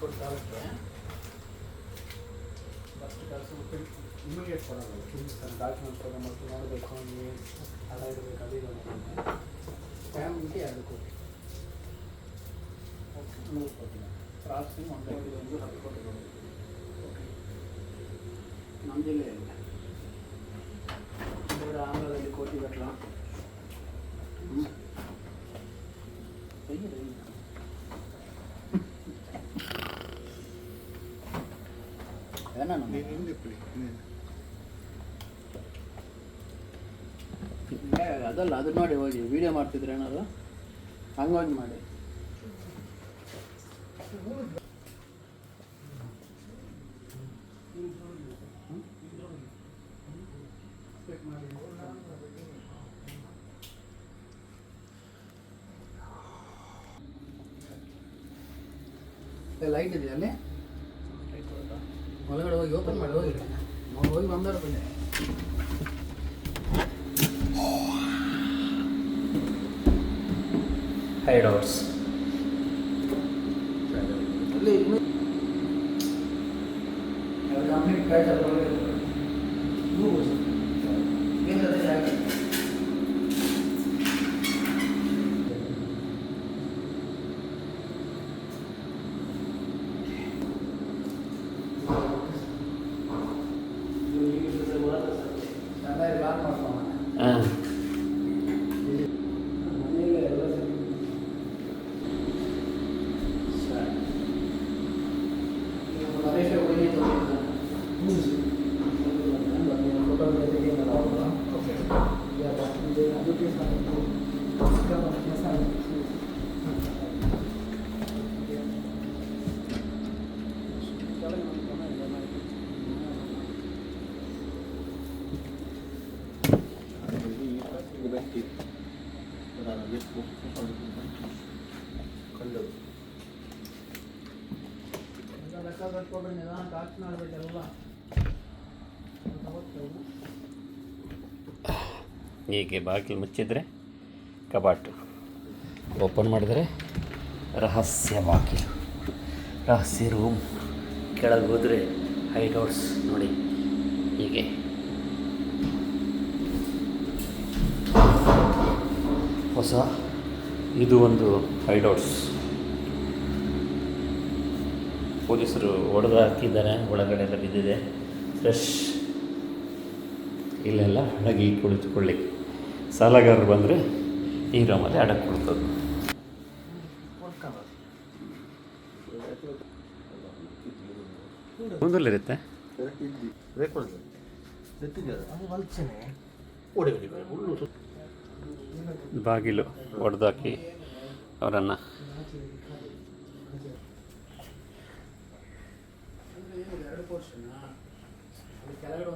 ಕೊಟ್ಟು ಕಾಲಕ್ಕೆ. ಫಸ್ಟ್ ಕೆಲಸ ಇಮಿಡಿಯೇಟ್ ಕೊಡೋದು. ಡಾಕ್ಯುಮೆಂಟ್ಸ್ ಮತ್ತು ನೋಡಬೇಕು ನೀವು ಹಣ ಇರಬೇಕು ಟೈಮ್ ಫ್ಯಾಮಿಲಿಗೆ ಎರಡು ಕೋಟಿ ಓಕೆ ನೂರು ಒಂದು ಕೋಟಿ ಒಂದು ಹತ್ತು ಕೋಟಿ ಓಕೆ ನಮ್ಮ ಜಿಲ್ಲೆಯಲ್ಲಿ ಆಂಧ್ರದಲ್ಲಿ ಕೋಟಿ ಗಟ್ಟಲ ಏ, ಅದಲ್ಲ ಅದು ನೋಡಿ ಹೋಗಿ. ವಿಡಿಯೋ ಮಾಡ್ತಿದ್ರೆ ಏನಾದ್ರು? ಹಂಗಾಗಿ ಮಾಡಿ. ಲೈಟ್ ಇದೆಯಾ ಅಲ್ಲಿ? ಒಳಗಡೆ ಹೋಗಿ ಓಪನ್ ಮಾಡಿ ಹೋಗಿ. ನಾವು ಹೋಗಿ ಬಂದಾರ ಬಂದೆ ಹೈಡೌಟ್ಸ್ ಅಲ್ಲಿ ಕಂಪ್ಲೀಟ್ ಕಾಯ್ತಾರೆ ಲೆಕ್ಕ ಕಟ್ಕೊಡ್ರಿ ನಿಧಾನ ಕಾಕ್ಸ್ ಮಾಡ್ಬೇಕೆಲ್ಲ ಹೀಗೆ ಬಾಗಿಲು ಮುಚ್ಚಿದರೆ? ಕಬಾಟು. ಓಪನ್ ಮಾಡಿದರೆ ರಹಸ್ಯ ಬಾಗಿಲು ರಹಸ್ಯ ರೂಮ್ ಕೆಳಗೆ ಹೋದರೆ ಹೈಡೌಟ್ಸ್ ನೋಡಿ. ಹೀಗೆ. ಹೊಸ, ಇದು ಒಂದು ಹೈಡೌಟ್ಸ್ ಪೊಲೀಸರು ಹೊಡೆದು ಹಾಕಿದ್ದಾರೆ, ಒಳಗಡೆ ಎಲ್ಲ ಬಿದ್ದಿದೆ. ಫ್ರೆಶ್. ಇಲ್ಲೆಲ್ಲ ಅಡಗಿ ಕುಳಿತುಕೊಳ್ಳಿ. ಸಾಲಗಾರರು ಬಂದರೆ ಈ ರೂಮಲ್ಲಿ ಅಡಕ್ಕೆ ಕೊಡ್ತದೆ ಮುಂದಲ್ಲಿರುತ್ತೆ? ಬಾಗಿಲು ಒಡೆದಾಕಿ ಅವರನ್ನು. ಎರಡು ಪೋರ್ಷನ್ ಅದು ಕೆಳಗಡೆ